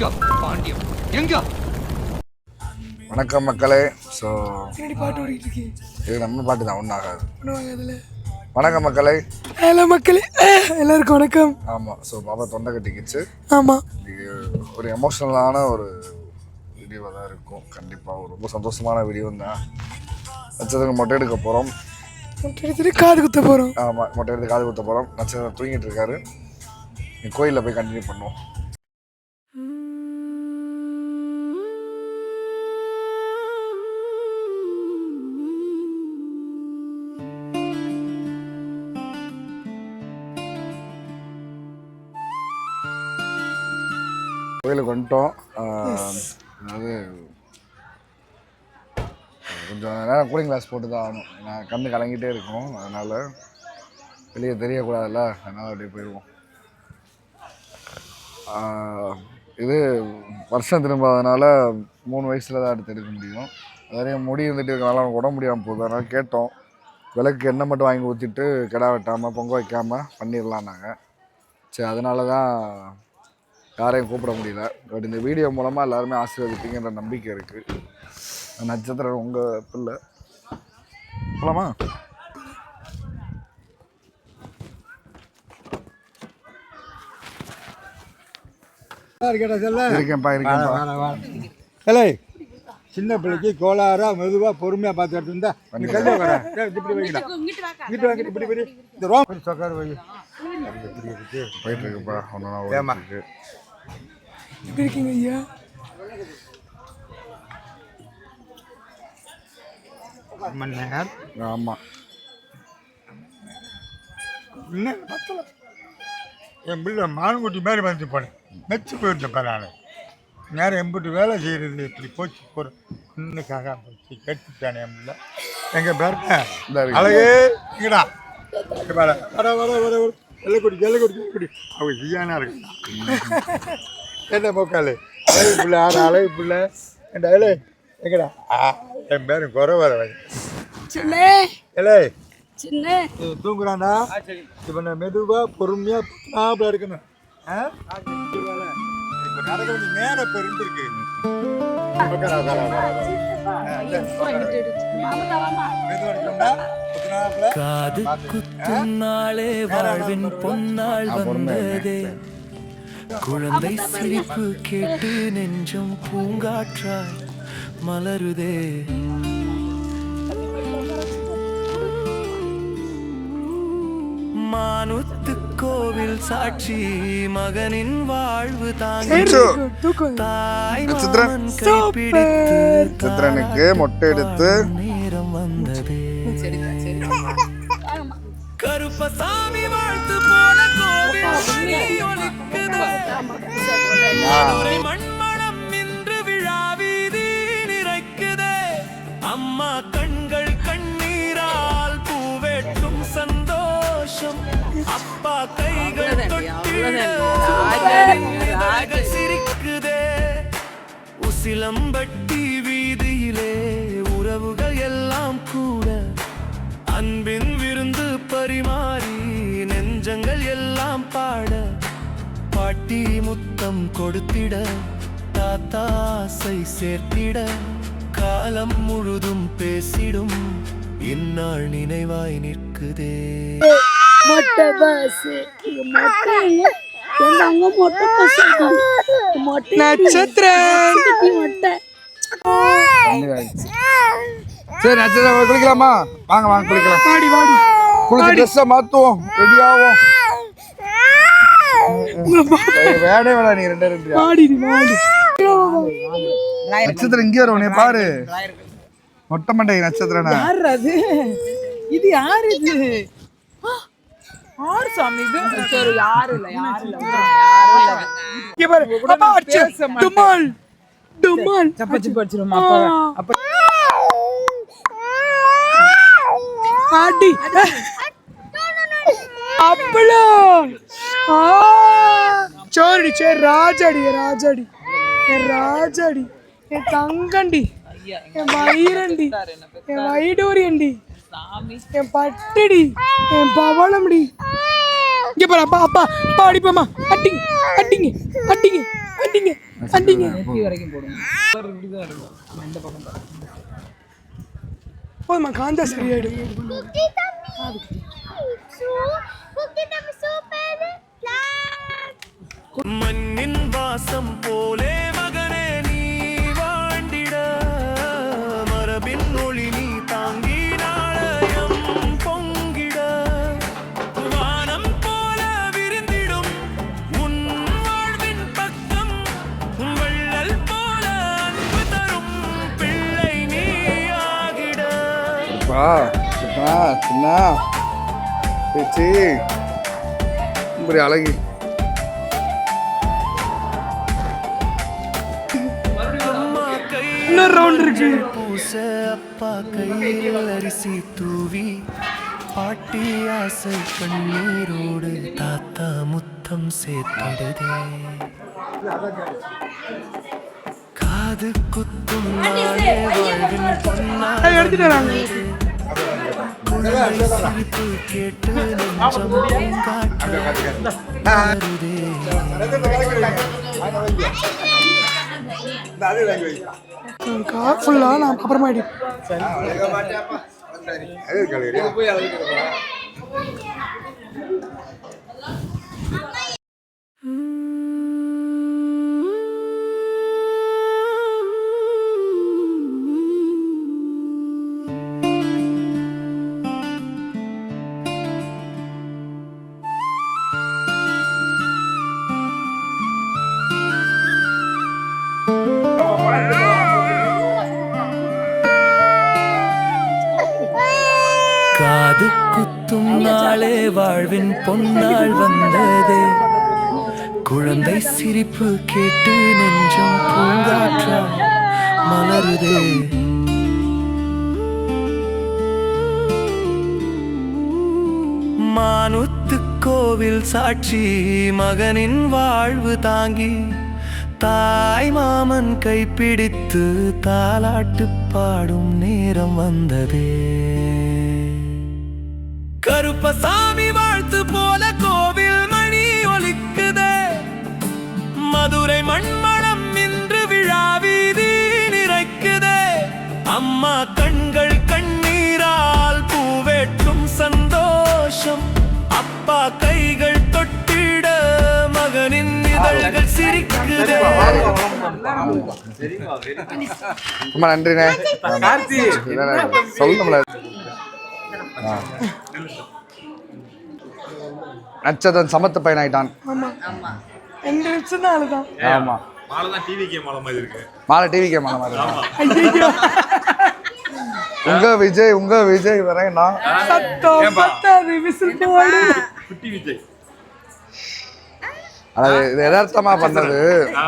எங்க பாண்டியம் எங்க? வணக்கம் மக்களே. ஸோ இது நம்ம பாட்டு தான் ஒன்றும் ஆகாது. பண்ணுவாங்க அதில் வணக்கம் மக்களே. ஹலோ மக்களே. எல்லாருக்கும் வணக்கம். ஆமாம் ஸோ பாபா தொண்டை கட்டிக்கிச்சு. ஆமாம் ஒரு எமோஷ்னலான ஒரு வீடியோவாக தான் இருக்கும். கண்டிப்பாக ஒரு ரொம்ப சந்தோஷமான வீடியோ தான். நட்சத்திரம் மொட்டை எடுக்க போகிறோம் முட்டை எடுத்துட்டு காது குத்த போகிறோம் ஆமாம் மொட்டை எடுத்து காது குத்த போகிறோம் நட்சத்திரம் தூங்கிட்டு இருக்காரு. நீ கோயிலில் போய் கண்டினியூ பண்ணுவோம். கோயிலுக்கு வந்துட்டோம். அதாவது கொஞ்சம் நேரம் கூலிங் கிளாஸ் போட்டு தான் ஆகணும். நான் கண்ணு கலங்கிட்டே இருக்கும். அதனால் வெளியே தெரியக்கூடாதுல்ல. அதனால் அப்படியே போயிடுவோம் இது வருஷம் திரும்பாதனால மூணு வயசில் தான் எடுத்து எடுக்க முடியும். அதே முடி இருந்துட்டு இருக்கனால அவனுக்கு உடம்பு முடியாமல் போகுது. அதனால் கேட்டோம். விளக்கு எண்ணெய் மட்டும் வாங்கி ஊற்றிட்டு கிடா வெட்டாமல் பொங்க வைக்காமல் பண்ணிடலாம் நாங்கள் சரி அதனால தான் யாரையும் கூப்பிட முடியல. பட் இந்த வீடியோ மூலமாக எல்லாருமே ஆசீர்வதிப்பீங்கன்ற நம்பிக்கை இருக்குது நட்சத்திரம் உங்கள் பிள்ளை. போலாமா? இருக்கேன்ப்பா இருக்கேன்ப்பா. ஏலே சின்ன பிள்ளைக்கு கோளாறா மெதுவா பொறுமையா பார்த்து எடுத்துருந்தா வர ஏய், இப்படி வைங்கடா இங்கிட்டு வாங்க இப்படி இப்படி இந்த ரோம். சொக்கார் போயிட்டு இருக்குப்பா. ஒன்றா? இருக்கு. எப்படி இருக்கீங்க ஐயா ஆமாம் பத்தல. என் பிள்ளை மானுக்குட்டி மாதிரி வந்து போனேன். மெச்சு போயிருந்தேன் நான் நேரம் எம்பிட்டு வேலை செய்கிறது இப்படி போச்சு போகிற இன்னுக்காக போச்சு. கெட்டுட்டானே என் பிள்ளை. எங்கள் இருக்கு. அழகே. இங்கடா. வர வர வர வர. வெள்ளக்குடி வெள்ளக்குடி வெள்ளக்குடி அவங்க செய்யானா இருக்கு? என்ன போக்காளு அழகு பிள்ளை ஆறு அழகு பிள்ளை என் அழகு எங்கடா? ஆ, என் பேரும் குறை வர சின்ன. ஏலே. சின்ன. நீ தூங்குறானா இப்போ நான் மெதுவாக பொறுமையாக நாப்பில் இருக்கணும் ஆ? இப்போ நடக்க வேண்டிய நேரம் புத்துனாப்புல. காது குத்தும் நாளே வாழ்வின் பொன்னாள் வந்ததே. குழந்தை சிரிப்பு கேட்டு நெஞ்சம் பூங்காற்றாய் மலருதே. மானுத்து கோவில் சாட்சி மகனின் வாழ்வு நட்சத்திரனுக்கு மொட்டை எடுத்து. நேரம் வந்ததே. கருப்பசாமி வாழ்த்து போல கோவில் மண்மணம் இன்று விழா வீதி நிறைக்குதே. அம்மா கண்கள் கண்ணீரால் பூவேற்றும் சந்தோஷம். அப்பா கைகள் இதழ்கள் சிரிக்குதே. உசிலம்பட்டி வீதியிலே உறவுகள் எல்லாம் கூட. அன்பின் விருந்து பரிமாறி நெஞ்சங்கள் எல்லாம் பாட. பாட்டி முத்தம் கொடுத்திட தாத்தா ஆசை சேர்த்திட காலம் முழுதும் பேசிடும். இந்நாள் நினைவாய் நிற்குதே. மொட்டை பஸ் மொட்டை எங்க எங்க அங்க மொட்டை பஸ் இருக்காங்க மொட்டை. நட்சத்திரம் குட்டி மொட்டை. சரி நட்சத்திரம் குளிக்கலாமா? வாங்க வாங்க குளிக்கலாம். வாடி வாடி. குளிச்சு ட்ரெஸ்ஸை மாற்றுவோம் ரெடி ஆகும் வேடே வேடா நீ ரெண்டே ரெண்டு வாடி நீ வாடி நட்சத்திரம் இங்கே வரும் நீ பாரு மொட்டை மண்டை நட்சத்திரனா யார் அது இது யார் இது ஆறு சாமி இது சரி யாரு இல்ல யாரு இல்ல இங்க பாரு அப்பா அடிச்சு டுமால் அப்பா அடி அப்பளம் ஆ சோரடி சரி ராஜாடி ராஜாடி என் ராஜாடி என் தங்கண்டி என் வயிறண்டி என் வைடூரியண்டி என் பட்டடி என் பவளம்டி இங்க பாரு அப்பா அப்பா அப்பா அடிப்பாமா அட்டிங்க அட்டிங்க அட்டிங்க அட்டிங்க அண்டிங்க நெத்தி வரைக்கும் போடுங்க கலர் இப்படிதான் இருக்கும் நம்ம இந்த பக்கம் தான் போதுமா காஞ்சா சரியாயிடும் மண்ணின் வாசம் போலே மகனே நீ வாண்டிட மரபின் ஒளி நீ தாங்கி நாளயம் பொங்கிட. வானம் போல விரிந்திடும் உன் வாழ்வின் பக்கம். வள்ளல் போல அன்பு தரும் பிள்ளை நீ ஆகிட. பா சின்னா இப்படி அழகி. அம்மா கை இன்னொரு ரவுண்ட் இருக்கு. பூச அப்பா கையில் அரிசி தூவி பாட்டி ஆசை கண்ணீரோடு தாத்தா முத்தம் சேர்த்திடுதே. காது குத்தும் நாளே சிரிப்பு கேட்டு நெஞ்சம் பூங்காற்று கார் நான் அப்புறமா குத்தும் வாழ்வின் பொன்னால் வந்ததே. குழந்தை சிரிப்பு கேட்டு நெஞ்சம் பூங்காற்றா மலருதே. மானுத்து கோவில் சாட்சி மகனின் வாழ்வு தாங்கி தாய் மாமன் கைப்பிடித்து தாலாட்டு பாடும் நேரம் வந்ததே. கருப்பசாமி வாழ்த்து போல கோவில் மணி ஒலிக்குதே. மதுரை மண்மணம் இன்று விழா வீதி நிறைக்குதே. அம்மா கண்கள் கண்ணீரால் பூவேற்றும் சந்தோஷம். அப்பா கைகள் தொட்டிட மகனின் இதழ்கள் சிரிக்குதே. ரொம்ப நன்றிண்ணே. சொல்லணும்ல ஆ. நட்சத்திரன் சமத்து பையனாயிட்டான். நிமிஷம் தான் ஆமா. மாலை தான் டிவிக்கே மாலை மாதிரி இருக்கு. மாலை டிவிக்கே மாலை மாதிரி உங்க விஜய் உங்க விஜய் வரேன்னா சத்தம் பத்தாது விசில் போடு. குட்டி விஜய். அது இது யதார்த்தமா பண்ணது. ஆ.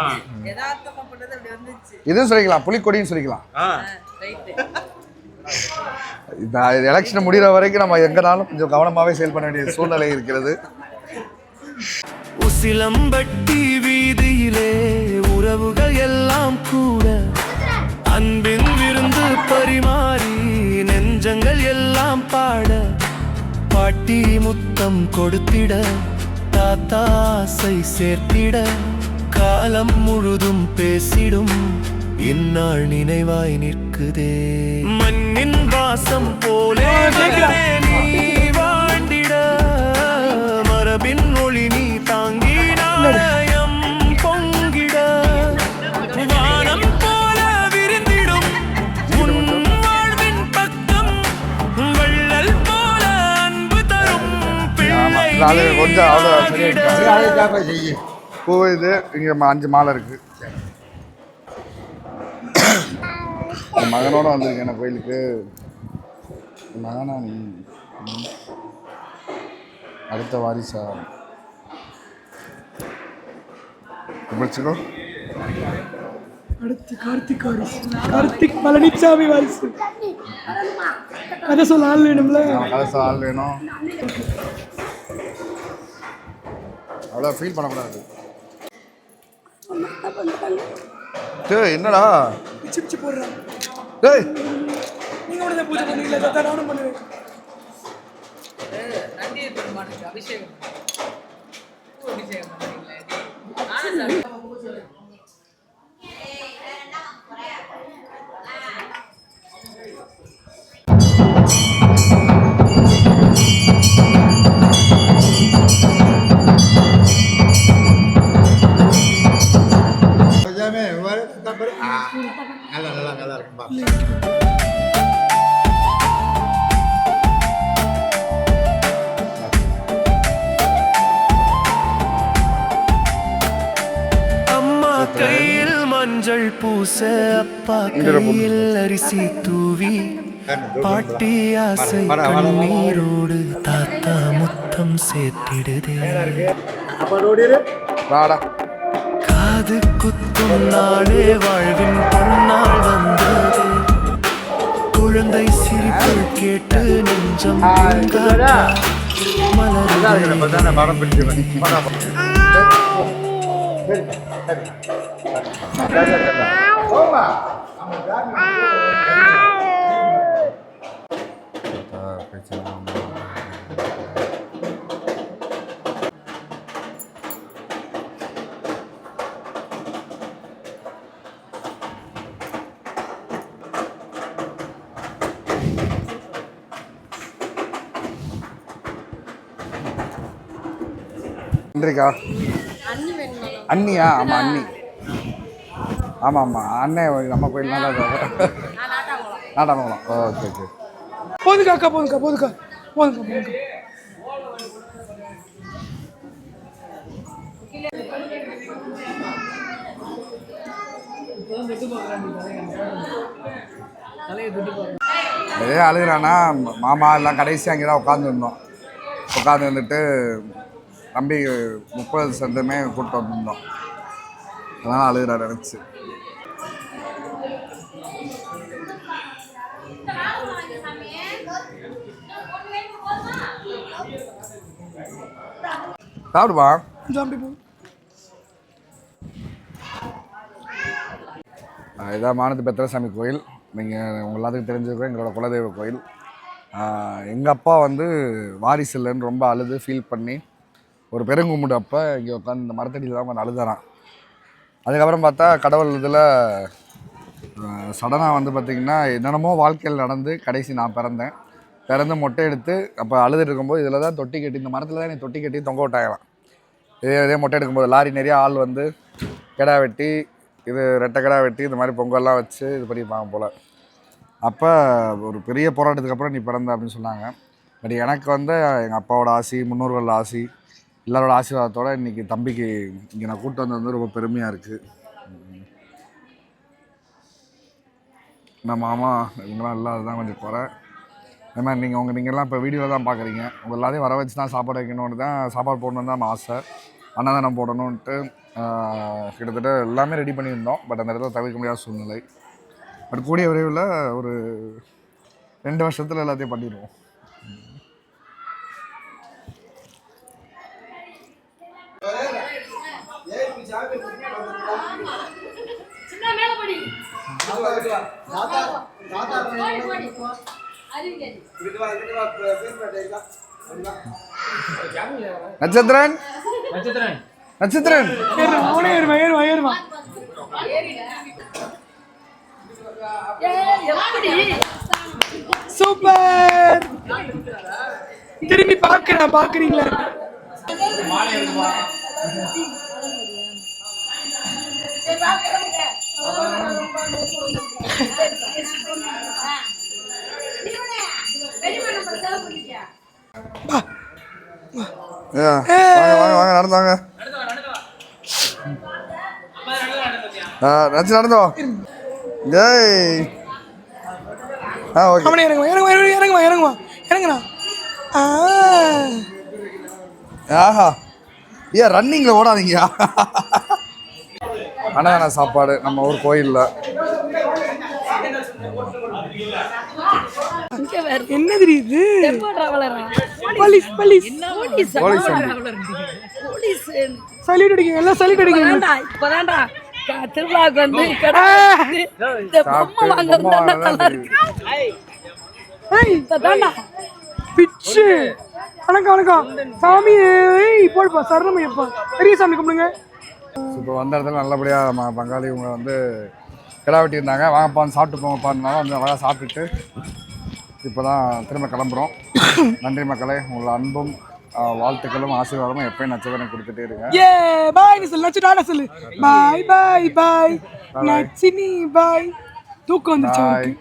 இதுவும் சொல்லிக்கலாம் புலிக்கொடின்னு சொல்லிக்கலாம். நான் எலெக்ஷன் முடிகிற வரைக்கும் நம்ம எங்கனாலும் கொஞ்சம் கவனமாகவே செயல் பண்ண வேண்டிய சூழ்நிலை இருக்கிறது. உசிலம்பட்டி வீதியிலே உறவுகள் எல்லாம் கூட. அன்பின் விருந்து பரிமாறி நெஞ்சங்கள் எல்லாம் பாட. பாட்டி முத்தம் கொடுத்திட தாத்தா ஆசை சேர்த்திட. காலம் முழுதும் பேசிடும். இந்நாள் நினைவாய் நிற்குதே மண்ணின் வாசம் போலே மகனே நீ வாழ்ந்திட மரபின் ஒளி நீ தாங்கி நாணயம் பொங்கிட வானம் போல விரிந்திடும் உன் வாழ்வின் பக்கம் வள்ளல் போல அன்பு தரும் பிள்ளை கொஞ்சம் பூ இது இங்கே அஞ்சு மாலை இருக்கு என் மகனோட வந்திருக்கேன் நான் கோயிலுக்கு. மகனா நீ. அடுத்த வாரிசா? பிடிச்சிக்கோ அடுத்து கார்த்திக் வாரிசு. கார்த்திக் பழனிசாமி வாரிசு. கதை சொல்ல ஆள் வேணும்ல? கலச ஆள் வேணும். அவ்வளோ ஃபீல் பண்ணக்கூடாது. என்னடா? பிச்சு பிச்சு போடுறான் டேய் நீங்க உடனே பூஜை பண்ணுவீங்களா தாத்தா நானும் பண்ணுவேன். நந்தி பெருமானுக்கு அபிஷேகம் அபிஷேகம் பண்ணுறீங்களே பூச அப்பா கையில் அரிசி தூவி பாட்டி ஆசை கண்ணீரோடு தாத்தா முத்தம் சேர்த்திடுதே. வாடா. காது குத்தும் நாளே வாழ்வின் பொன்னாள் வந்தது. குழந்தை சிரிப்பு கேட்டு நெஞ்சம் பிடிச்சிருவேன் நன்றிக்கா அண்ணியா ஆமாம் அண்ணி ஆமாம் ஆமாம் அண்ணன் நம்ம கோயில் நல்லா நாட்டாமங்கலம். ஓகே ஓகே போதுக்கா அக்கா போதுக்கா போதுக்கா. போதுக்கா போதுக்கா. அதே அழுகுறானா? மாமா எல்லாம் கடைசி அங்கே தான் உட்காந்துருந்தோம் உட்காந்து இருந்துட்டு தம்பி முப்பது சென்ட்டுமே கூப்பிட்டு வந்திருந்தோம். அதனால் அழுகுறா நினச்சி சாப்பிடுமா? ஜாம்பி போ ஆஹ் இதான் மானத்து பெத்திரசாமி கோயில். நீங்கள் உங்க எல்லாத்துக்கும் தெரிஞ்சிருக்கோம் எங்களோட குலதெய்வ கோயில். எங்கள் அப்பா வந்து வாரிசு இல்லைன்னு ரொம்ப அழுது ஃபீல் பண்ணி ஒரு பெருங்கும்பிடு அப்போ இங்கே உட்காந்து இந்த மரத்தடியில் தான் உட்காந்து அழுதாரான் அதுக்கப்புறம் பார்த்தா கடவுள் இதில் சடனாக வந்து பார்த்திங்கன்னா என்னென்னமோ வாழ்க்கையில் நடந்து கடைசி நான் பிறந்தேன். பிறந்து மொட்டை எடுத்து அப்போ அழுதுட்டு இருக்கும்போது இதில் தான் தொட்டி கட்டி இந்த மரத்தில் தான் என்னை தொட்டி கட்டி தொங்க விட்டாங்களாம். இதே இதே மொட்டை எடுக்கும்போது லாரி நிறைய ஆள் வந்து கிடா வெட்டி இது ரெட்டை கிடா வெட்டி இந்த மாதிரி பொங்கல்லாம் வச்சு இது பண்ணியிருப்பாங்க போல். அப்போ ஒரு பெரிய போராட்டத்துக்கு அப்புறம் நீ பிறந்த அப்படின்னு சொன்னாங்க. பட் எனக்கு வந்து எங்கள் அப்பாவோட ஆசி முன்னோர்களோட ஆசி எல்லாரோட ஆசீர்வாதத்தோடு இன்றைக்கி தம்பிக்கு இங்கே நான் கூட்டு வந்தது வந்து ரொம்ப பெருமையாக இருக்குது நம்ம மாமா இவங்கெல்லாம் இல்லாததான் அதுதான் கொஞ்சம் குறை. அதே மாதிரி நீங்கள் உங்கள் நீங்கள்லாம் இப்போ வீடியோவில் தான் பார்க்குறீங்க உங்கள் எல்லாத்தையும் வர வச்சு தான் சாப்பாடு வைக்கணும்னு தான் சாப்பாடு போடணுன்னு தான் ஆசை. அன்னதானம் போடணுன்ட்டு கிட்டத்தட்ட எல்லாமே ரெடி பண்ணியிருந்தோம். பட் அந்த இடத்துல தவிர்க்க முடியாத சூழ்நிலை. பட் கூடிய விரைவில் ஒரு ரெண்டு வருஷத்தில் எல்லாத்தையும் பண்ணிடுவோம். நட்சத்திரன்? நட்சத்திரன். அவனே ஏறுமா ஏறுமா ஏறுமா சூப்பர். திரும்பி பார்க்கிறேன் பார்க்குறீங்களா? ஏ, வாங்க வாங்க வாங்க நடந்து வாங்க. ஆ, நச்சு நடந்து வா. ஏய் ஆ ஓகே. அவனே இறங்குமா இறங்குமா இறங்குமா இறங்குமா இறங்குண்ணா ஆஹா. ஏன் ரன்னிங்கில் ஓடாதீங்கயா அன்னதான சாப்பாடு நம்ம ஊர் கோயிலில். வேற என்ன தெரியுது tempo டிராவலரா police police. Police police police. Salute எல்லாம் சல்யூட் திருவிழாவுக்கு வந்து கடை வந்து இந்த பொம்மை வாங்க பொம்மை வந்தா வாங்க நல்லா தான் இருக்கு. ஏய். இப்பதான்டா பிச்சு. வணக்கம் வணக்கம். சாமி ஏய் போடுப்பா சரணமையப்பா பெரிய சாமி கும்பிடுங்க. இப்போ வந்த இடத்துல நல்லபடியாக பங்காளி இவங்க வந்து கிடா வெட்டியிருந்தாங்க. வாங்கப்பா வந்து சாப்பிட்டு போங்கப்பான்னாலும் வந்து அழகாக சாப்பிட்டுட்டு இப்போ தான் திரும்ப கிளம்புறோம். நன்றி மக்களே. உங்களோட அன்பும் வாழ்த்துக்களும் ஆசீர்வாதமும் எப்பயும் நட்சத்திரம் கொடுத்துட்டே இருங்க. ஏ பாய் சொல்லு நச்சு டாடா சொல்லு. பாய் பாய் பாய் நச்சினி பாய் தூக்கம் அவனுக்கு